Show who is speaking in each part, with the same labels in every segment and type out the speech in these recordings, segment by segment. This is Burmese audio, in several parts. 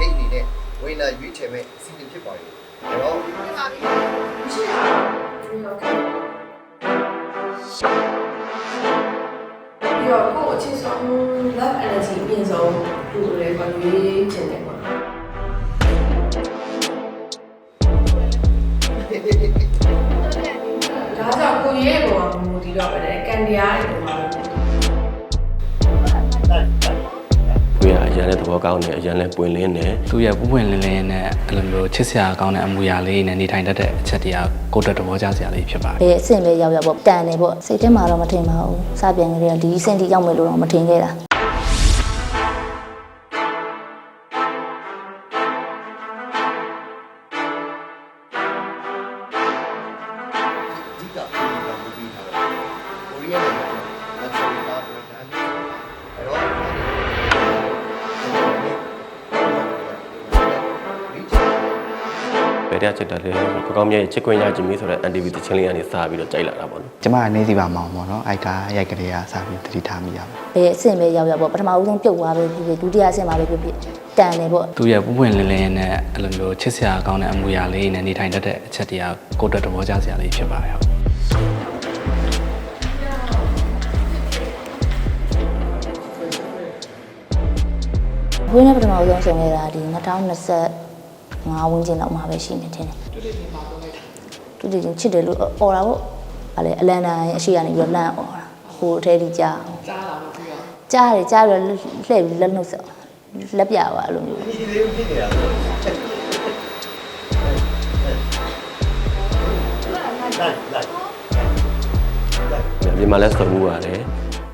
Speaker 1: ဂိတ်အနေနဲ့ဝင်လာရွေးချယ်မဲ့အစီအစဉ်ဖြစ်ပါတယ်အဲ့တော့
Speaker 2: ပြီးတော့ကိုယ့်အချင်းဆုံး love energy အပြင်ဆုံးလူကိုလည်းဘာရွေးချင်တယ်ပေါ့နော်ဒါကြောင့်ကိုယ့်ရဲ့ပုံကမူတည်တော့ပဲလေကန်တရားတွေ
Speaker 3: ရအရန်လည်းသဘောကောင်းတယ်အရန်လည်းပွင့်လင်းတယ်
Speaker 4: သူရဲ့ပူပွင့်လင်းလင်းနဲ့အဲ့လိုမျိုးချစ်စရာကောင်းတဲ့အမူအရာလေးနဲ့နေထိုင်တတ်တဲ့အချက်တရားကိုယ်တက်သဘောကျစရာလေးဖြစ်ပါတယ်
Speaker 5: ဘယ်အဆင့်ပဲရောက်ရောက်ပေါ့တန်တယ်ပေါ့စိတ်ထဲမှာတော့မထင်ပါဘူးစပြန်ကြတဲ့ဒီအဆင့်ထိရောက်မယ်လို့တော့မထင်ခဲ့တာ
Speaker 1: တရချ
Speaker 3: စ်တယ်လဲကိုကောင်းမြတ်ရဲ့ချစ်ခွင့်ရခြင်းမီးဆိုတဲ့ NTV တချင်းလေးကနေစပြီးတော့ကြိုက်လာတာပေါ့နော်
Speaker 6: ကျမကနေစီပါမောင်ပေါ့နော်အိုက်ကာရိုက်ကလေးကစပြီးတတိထားမိရပါ
Speaker 5: ဘယ်အဆင့်ပဲရောက်ရောက်ပေါ့ပထမဦးဆုံးပြုတ်သွားပဲဖြစ်ဖြစ်ဒုတိယအဆင့်မှာပဲဖြစ်ဖြစ်တန်တယ်ပေါ့
Speaker 4: သူရဲ့ပူပွင့်လင်းလင်းနဲ့အဲ့လိုမျိုးချစ်စရာကောင်းတဲ့အမူအရာလေးနဲ့နေထိုင်တတ်တဲ့အချက်တရားကိုယ်တက်သဘောကျစရာလေးဖြစ်ပါတယ်ဟုတ်
Speaker 5: ဝင်းနဲ့ပထမဦးဆုံးဆောင်ခဲ့တာဒီ 2025ဝန်းကျင်လောက်မှာပဲရှိနေတယ်တူတူချင်းချစ်တယ်လို့អော်တာပေါ့ဗာလေအလန်တန်အရှိကနေပြီးတော့လန့်អော်တာဟိုအထဲထိကြားအောင်
Speaker 2: ကြားလာလို့ပြီးတော့
Speaker 5: ကြားတယ်ကြားပြီးတော့လှည့်ပြီးလက်နှုတ်ဆက်လက်ပြပါအဲ့လိုမျိုး
Speaker 1: ဒီလေးဖြစ်နေတာဆိုချက်လိုက်လိုက်
Speaker 3: မြန်မာမှာလည်းစုံမှုရတယ်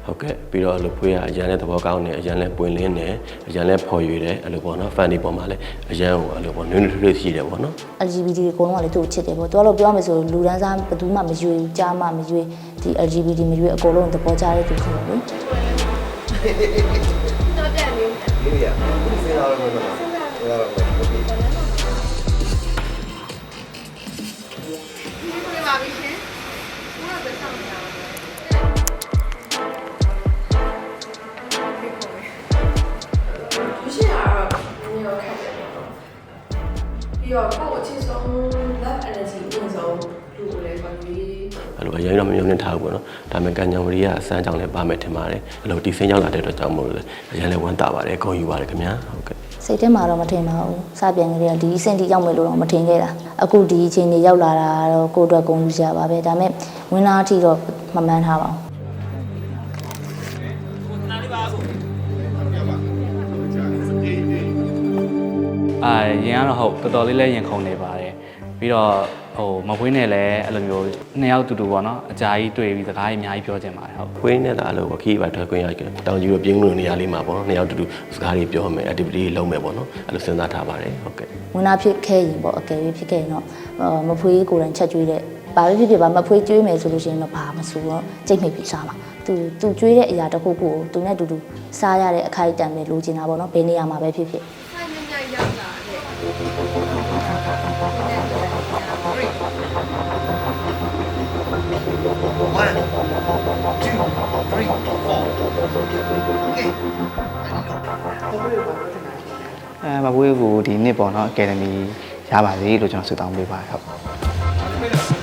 Speaker 3: ဟုတ်ကဲ့ပြီးတော့အဲ့လိုဖွေးရအရန်လည်းသဘောကောင်းတယ်အရန်လည်းပွင့်လင်းတယ်အရန်လည်းဖော်ရွေတယ်အဲ့လိုပေါ့နော် fan ဒီပေါ်မှာလည်းအရန်ဟိုအဲ့လိုပေါ့နွေးနွေးထွေးထွေးရှိတယ်ပေါ့နော်
Speaker 5: LGBT တွေအကုန်လုံးကလည်းသူ့ကိုချစ်တယ်ပေါ့သူကတော့ပြောရမယ်ဆိုလူဒန်းစားဘယ်သူမှမရွေကြားမှမရွေဒီ LGBT မရွေအကုန်လုံးသဘောကျတဲ့သူဆိုတော့လေ
Speaker 1: လေးရဒီစင်လာတော့မဟုတ်ဘူးစင်လာတော့
Speaker 2: တော့ကိုယ့်အချင်းဆုံး love energy အပြင်ဆုံးလူကိုလည်းဘာရွေး
Speaker 3: အဲ့လိုအရင်တော့မမြုံနေထားဘူးပေါ့နော်ဒါပေမဲ့ကံကြံဝရီကအစမ်းကြောင့်လည်းပါမယ်ထင်ပါတယ်အဲ့လိုဒီစင်းကြောင့်လာတဲ့အတွက်ကြောင့်မို့လို့လည်းအရင်လည်းဝမ်းသာပါတယ်ဂုဏ်ယူပါတယ်ခင်ဗျာဟုတ်ကဲ့
Speaker 5: စိတ်ထဲမှာတော့မထင်ပါဘူးစပြန်ကြတဲ့ဒီအဆင့်ထိရောက်မယ်လို့တော့မထင်ခဲ့တာအခုဒီအချိန်ကြီးရောက်လာတာတော့ကိုယ့်အတွက်ဂုဏ်ယူစရာပါပဲဒါပေမဲ့ဝင်လာအထိတော့မမှန်းထားပါဘူး
Speaker 4: အာရင်ကတော့ဟုတ်တော်တော်လေးလည်းရင်ခုန်နေပါတယ်ပြီးတော့ဟိုမဖွေးနဲ့လည်းအဲ့လိုမျိုးနှစ်ယောက်တူတူပေါ့နော်အကြာကြီးတွေ့ပြီးစကားကြီးအများကြီးပြောချင်ပါတယ်ဟုတ်
Speaker 3: ဖွေးနဲ့လာလို့ခီးပါထွက်ခွင့်ရတောင်ကြီးတို့ပြင်းလို့နေရာလေးမှာပေါ့နော်နှစ်ယောက်တူတူစကားတွေပြောမယ် activity တွေလုပ်မယ်ပေါ့နော်အဲ့လိုစဉ်းစားထားပါတယ်ဟုတ်ကဲ့
Speaker 5: ဝင်လာဖြစ်ခဲ့ရင်ပေါ့အကယ်၍ဖြစ်ခဲ့ရင်တော့အော်မဖွေးကိုယ်တိုင်ချက်ကျွေးတဲ့ဘာပဲဖြစ်ဖြစ်ပါမဖွေးကျွေးမယ်ဆိုလို့ရှိရင်တော့ဘာမဆိုတော့ကြိတ်မိပြီးစားမှာသူသူကျွေးတဲ့အရာတစ်ခုခုကိုသူနဲ့အတူတူစားရတဲ့အခိုက်အတန့်ပဲလိုချင်တာပေါ့နော်ဘယ်နေရာမှာပဲဖြစ်ဖြစ်
Speaker 1: one two three four okay
Speaker 6: အဲမပွေးကိုဒီနှစ်ပေါ့နော်အကယ်ဒမီရပါစေလို့ကျွန်တော်ဆုတောင်းပေးပါတယ်ဟုတ်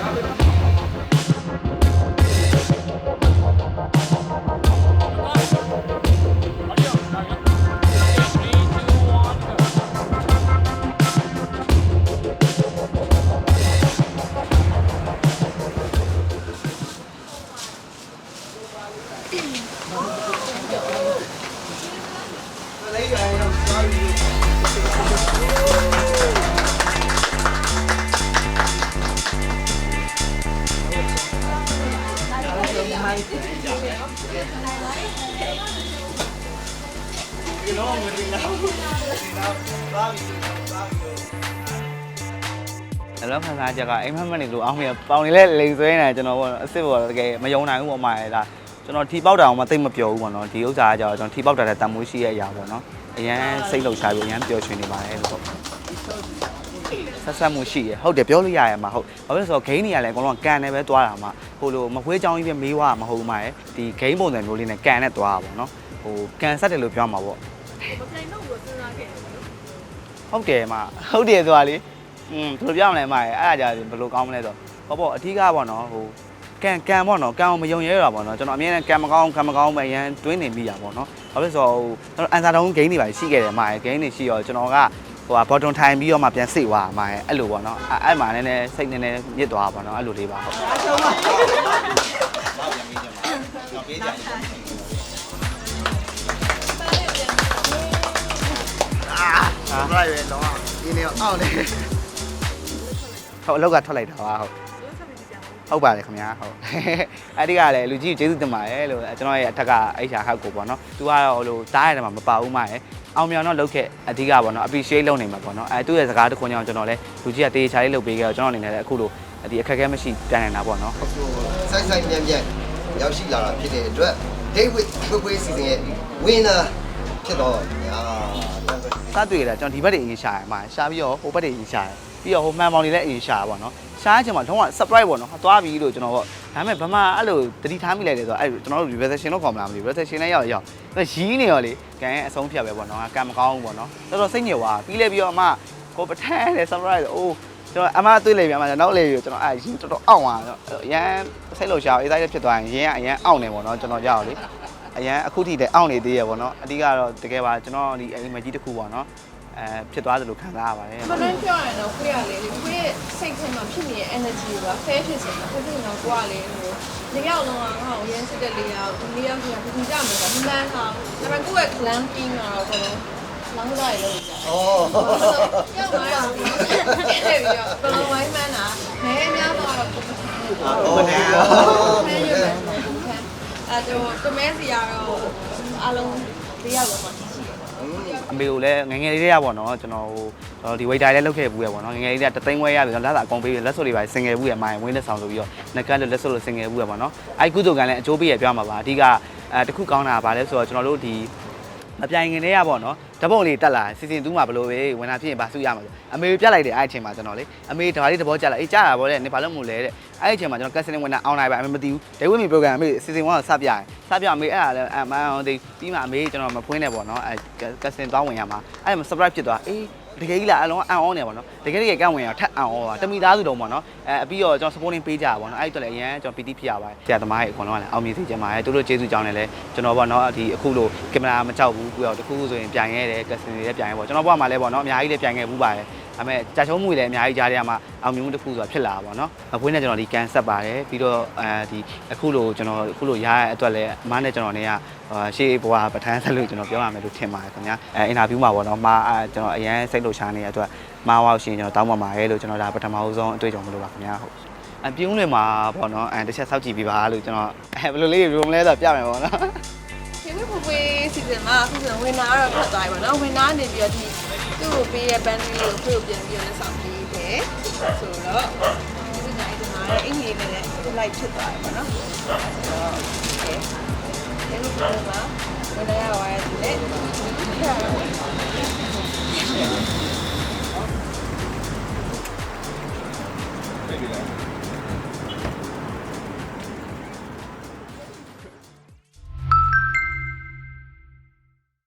Speaker 6: အလုံးခံစားချက်ကအိမ်မက်မက်နေလို့အောင်းမြပေါင်နေလဲလိန်ဆွဲနေတယ်ကျွန်တော်ပေါ့အစ်စ်ပေါ့တကယ်မယုံနိုင်ဘူးပေါ့မှာလေဒါကျွန်တော်ထီပေါက်တာအောင်မသိမပြောဘူးပေါ့နော်ဒီဥစ္စာကကြောင့်ကျွန်တော်ထီပေါက်တာတဲ့တန်မိုးရှိရဲ့အရာပေါ့နော်အရန်စိတ်လှုပ်ရှားပြီးအရန်ပျော်ရွှင်နေပါတယ်လို့ပေါ့ ဆက်ဆက်မှုရှိရဟုတ်တယ်ပြောလို့ရရမှာဟုတ်ဘာဖြစ်လို့ဆိုတော့ဂိမ်းတွေကလည်းအကုန်လုံးကန်နေပဲသွားတာမှာဟိုလိုမဖွေးချောင်းကြီးပဲမေးွားမဟုတ်ဘူးမှာရယ်ဒီဂိမ်းပုံစံမျိုးလေးနဲ့ကန်နဲ့သွားတာပေါ့နော်ဟိုကန်ဆက်တယ်လို့ပြောမှာပေါ့ဟုတ်တယ်မဟုတ်တယ်ဆိုတာလေอืมဘယ်လိုပြောမလဲမရဲ့အဲ့ဒါကြဘယ်လိုကောင်းမလဲဆိုဟောပေါ့အထီးကပေါ့နော်ဟိုကန်ကန်ပေါ့နော်ကန်အောင်မယုံရဲရတာပေါ့နော်ကျွန်တော်အမြဲတမ်းကန်မကောင်းကန်မကောင်းပဲအရန်တွင်းနေမိတာပေါ့နော်ဘာဖြစ်လို့ဆိုတော့ဟိုကျွန်တော်အန်စာတုံးဂိမ်းတွေပါရှိခဲ့တယ်မရဲ့ဂိမ်းတွေရှိရောကျွန်တော်က ဟိုဟာဘော်တွန်ထိုင်ပြီးတော့မှပြန်စိတ်သွားမှာရဲ့အဲ့လိုပေါ့နော်အဲ့အဲ့မှာနည်းနည်းစိတ်နည်းနည်းမြစ်သွားပါတော့အဲ့လိုလေးပါဟုတ်
Speaker 1: အာဘရိုက်ပဲတော့ဒီနေအောင်အောင်လေ
Speaker 6: ဟုတ်အလောက်ကထွက်လိုက်တာပါဟုတ် ဟုတ်ပါတယ်ခင်ဗျာဟုတ်အဲ့ဒီကလည်းလူကြီးကိုကျေးဇူးတင်ပါတယ်လို့ကျွန်တော်ရဲ့အထက်ကအိရှာဟက်ကိုပေါ့နော်သူကတော့ဟိုလိုတားရတယ်မှာမပါဘူးမရဲ့အောင်မြောင်တော့လုပ်ခဲ့အဓိကပေါ့နော် appreciate လုပ်နေမှာပေါ့နော်အဲသူ့ရဲ့စကားတစ်ခွန်းကြောင့်ကျွန်တော်လည်းလူကြီးကတေးချာလေးလုပ်ပေးခဲ့တော့ကျွန်တော်အနေနဲ့လည်းအခုလိုဒီအခက်အခဲမရှိတန်နေတာပေါ့နော်
Speaker 1: ဆိုင်ဆိုင်မြန်မြန်ရောက်ရှိလာတာဖြစ်တဲ့အတွက် Day with ဖွေးဖွေးစီစဉ်ရဲ့ winner ဖြစ်တော့ညာ
Speaker 6: စတွေ့ရတာကျွန်တော်ဒီဘက်တွေအရင်ရှာရမှာရှာပြီးတော့ဟိုဘက်တွေအရင်ရှာရ ပြီးတော့ဟိုမှန်ပေါင်တွေလည်းအရင်ရှာရပါတော့ရှားချင်မှာတော့ surprise ပေါ့နော်သွားပြီလို့ကျွန်တော်ပေါ့ဒါပေမဲ့ဗမာအဲ့လိုတတိထားမိလိုက်တယ်ဆိုတော့အဲ့ကျွန်တော်တို့ reception တော့ခေါ်မလားမသိဘူး reception လည်းရောက်ရောက်အဲ့ရီးနေရောလေကန်ရဲ့အဆုံးဖြတ်ပဲပေါ့နော်ကံမကောင်းဘူးပေါ့နော်တော်တော်စိတ်ညစ်သွားပြီးလဲပြီးတော့အမကိုပထန်းတယ် surprise အိုးကျွန်တော်အမတွေ့လိုက်ပြန်မှာနောက်လေပြီးကျွန်တော်အဲ့ရီးတော်တော်အောင့်သွားတော့အရန်စိတ်လှုပ်ရှားအေးစားဖြစ်သွားရင်ရင်းကအရန်အောင့်နေပေါ့နော်ကျွန်တော်ကြောက်လေအရန်အခုထိတည်းအောင့်နေသေးရပေါ့နော်အဓိကတော့တကယ်ပါကျွန်တော်ဒီအိမ်မကြီးတစ်ခုပေါ့နော် အဲဖြစ်သွားသလိုခံစားရပါတယ်
Speaker 2: မနှမ်းပြောရရင်တော့ကိုရလေကိုရဲ့စိတ်ထဲမှာဖြစ်နေတဲ့ energy က fair ဖြစ်စင်တာဖြစ်နေတော့ကိုကလေဟိုဒီရောက်လုံးကငါ့ကိုရမ်းစစ်တဲ့လေယာဒီနေ့ရောက်ပြန်ပြင်ကြမယ်ကမှန်းတာဒါပေမဲ့ကိုယ့်ရဲ့ glamping ကတော့ကိုလောင်းလိုက်လို့ကြာ
Speaker 1: ဩ
Speaker 2: ရောက်လာတော့ဒီပြီးတော့ဘလုံးဝိုင်းမှန်းတာမဲအများတော့တော့ကိုမထားဘူး
Speaker 1: ဟုတ်တယ်
Speaker 2: မဲရွယ်အဲတော့တမဲစီကတော့အလုံး၄ယောက်တော့မှရှိတယ်
Speaker 6: အမေကိုလည်းငယ်ငယ်လေးတည်းရပါတော့ကျွန်တော်ဟိုကျွန်တော်ဒီ waiter လည်းလုပ်ခဲ့ဘူးရပါတော့ငယ်ငယ်လေးတည်းတသိန်းဝဲရပြီလက်သာအကုန်ပေးပြီးလက်စွပ်တွေပါစင်ငယ်ဘူးရမိုင်းဝင်းလက်ဆောင်ဆိုပြီးတော့နက်ကတ်လို့လက်စွပ်လို့စင်ငယ်ဘူးရပါတော့အဲ့ကုသိုလ်ကလည်းအကျိုးပေးရပြောမှာပါအဓိကအဲတခုကောင်းတာကဘာလဲဆိုတော့ကျွန်တော်တို့ဒီ မပြိုင်ခင်တည်းရပါတော့ဓပုံလေးတက်လာစီစဉ်သူမှာဘလို့ပဲဝင်လာဖြစ်ရင်ဘာစုရမှာလဲအမေပြတ်လိုက်တယ်အဲ့အချိန်မှာကျွန်တော်လေအမေဒါလေးသဘောကျလာအေးကြားတာဗောလေနေဘာလို့မလဲတဲ့အဲ့အချိန်မှာကျွန်တော်ကက်စလင်ဝင်တာအောင်လိုက်ပါအမေမသိဘူးဒိဝင်းမီ program အမေစီစဉ်ဝင်တော့စပြရင်စပြအမေအဲ့ဒါလည်းအမှန်အောင်သိပြီးမှအမေကျွန်တော်မဖွင့်နေပေါ့နော်အဲ့ကက်စလင်သွားဝင်ရမှာအဲ့မှာ surprise ဖြစ်သွားအေး တကယ်ကြီးလားအလုံးအံ့ဩနေပါတော့တကယ်တကယ်ကန့်ဝင်ရထက်အံ့ဩပါတမိသားစုတုံးပေါ့နော်အဲပြီးတော့ကျွန်တော် supporting ပေးကြပါပေါ့နော်အဲ့အတွက်လည်းအရန်ကျွန်တော်ပီတိဖြစ်ရပါတယ်ဆရာသမားရဲ့အခွန်လုံးကလည်းအောင်မြင်စေချင်ပါတယ်သူတို့ကျေးဇူးကြောင်းလည်းကျွန်တော်ပေါ့နော်ဒီအခုလိုကင်မရာမကြောက်ဘူးပြီးတော့တခုခုဆိုရင်ပြန်ရဲတယ်ကက်စလင်တွေလည်းပြန်ရဲပေါ့ကျွန်တော်ဘဝမှာလည်းပေါ့နော်အများကြီးလည်းပြန်ခဲ့ဘူးပါတယ် ဒါပေမဲ့ကြာချုံးမှုတွေလည်းအများကြီးကြားထဲမှာအောင်မြင်မှုတစ်ခုဆိုတာဖြစ်လာပါတော့အပွင့်နဲ့ကျွန်တော်ဒီကန်ဆက်ပါတယ်ပြီးတော့အဲဒီအခုလိုကျွန်တော်အခုလိုရရတဲ့အတွက်လည်းအမားနဲ့ကျွန်တော်နေကရှေးဘဝပဋ္ဌာန်းဆက်လို့ကျွန်တော်ပြောရမယ်လို့ထင်ပါတယ်ခင်ဗျာအဲအင်တာဗျူးမှာပေါ့နော်မာအဲကျွန်တော်အရန်စိတ်လှုပ်ရှားနေတဲ့အတွက်မာဝါရှင်ကျွန်တော်တောင်းပန်ပါတယ်လို့ကျွန်တော်ဒါပထမဦးဆုံးအတွေ့အကြုံမလို့ပါခင်ဗျာဟုတ်အပြုံးတွေမှာပေါ့နော်အဲတစ်ချက်စောက်ကြည့်ပြီးပါလို့ကျွန်တော်အဲဘယ်လိုလေးရုံလဲဆိုပြမယ်ပေါ့နော်
Speaker 2: ဒီနေ့ဖွေးဖွေးစီစဉ်မှာအခုဆိုဝင်နာတော့ဖတ်သွားပြီပေါ့နော်ဝင်နာနေပြီးတော့ဒီ သူ့ကိုပေးတဲ့ bandwidth လေးကိုဖေ့ကိုပြန်ပြီးတော့လက်ဆောင်ပေးတယ်ဆိုတော့ဒီစတိုင်းဒီမှာအင်္ဂလိပ်နဲ့ live ဖြစ်သွားတယ်ပေါ့နော်ဆိုတော့ okay ဒီလိုပုံမှာဘယ်လိုရပါလဲဒီလက်